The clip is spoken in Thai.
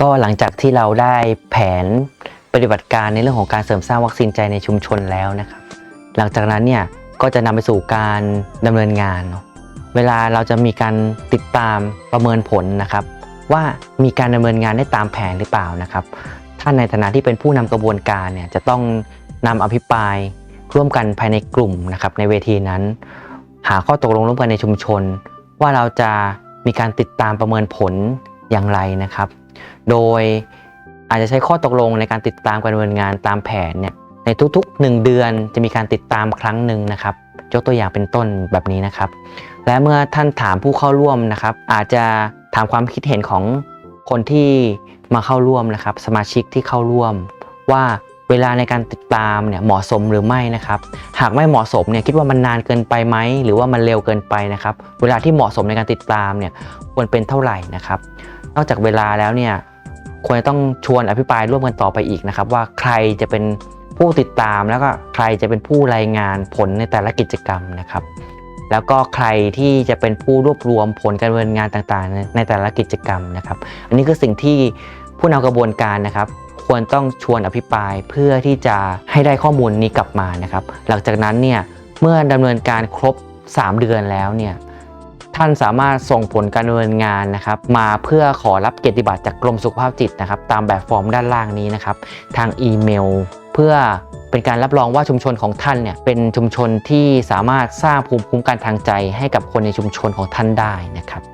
ก็หลังจากที่เราได้แผนปฏิบัติการในเรื่องของการเสริมสร้างวัคซีนใจในชุมชนแล้วนะครับ หลังจากนั้นเนี่ยก็จะนำไปสู่การดำเนินงานเนอะเวลาเราจะมีการติดตามประเมินผลนะครับ ว่ามีการดำเนินงานได้ตามแผนหรือเปล่านะครับท่านในฐานะที่เป็นผู้นำกระบวนการเนี่ยจะต้องนำอภิปรายร่วมกันภายในกลุ่มนะครับในเวทีนั้น หาข้อตกลงร่วมกันในชุมชน ว่าเราจะมีการติดตามประเมินผลอย่างไรนะครับ โดยอาจจะใช้ข้อตกลงในการติดตามการดำเนินงานตามแผนเนี่ยในทุกๆ 1 เดือนจะมีการติดตามครั้งหนึ่งนะครับยกตัวอย่างเป็นต้นแบบนี้นะครับ และเมื่อท่านถามผู้เข้าร่วมนะครับ อาจจะถามความคิดเห็นของคนที่มาเข้าร่วมนะครับ สมาชิกที่เข้าร่วมว่า เวลาในการติดตามเนี่ยเหมาะสมหรือไม่นะครับ หากไม่เหมาะสมเนี่ยคิดว่ามันนานเกินไปไหมหรือว่ามันเร็วเกินไปนะครับ เวลาที่เหมาะสมในการติดตามเนี่ยควรเป็นเท่าไหร่นะครับ นอกจากเวลาแล้วเนี่ยควรจะต้องชวนอภิปรายร่วมกันต่อไปอีกนะครับ ว่าใครจะเป็นผู้ติดตามแล้วก็ใครจะเป็นผู้รายงานผลในแต่ละกิจกรรมนะครับ แล้วก็ใครที่จะเป็นผู้รวบรวมผลการดำเนินงานต่างๆ ในแต่ละกิจกรรมนะครับ อันนี้คือสิ่งที่ผู้นำกระบวนการนะครับ ควรต้องชวนอภิปรายเพื่อที่จะให้ได้ข้อมูลนี้กลับมานะครับ หลังจากนั้นเนี่ยเมื่อดำเนินการครบ 3 เดือนแล้วเนี่ยท่านสามารถส่งผลการดำเนินงานนะครับ มาเพื่อขอรับเกียรติบัตรจากกรมสุขภาพจิตนะครับ ตามแบบฟอร์มด้านล่างนี้นะครับ ทางอีเมล เพื่อเป็นการรับรองว่าชุมชนของท่านเนี่ยเป็นชุมชนที่สามารถสร้างภูมิคุ้มกันทางใจให้กับคนในชุมชนของท่านได้นะครับ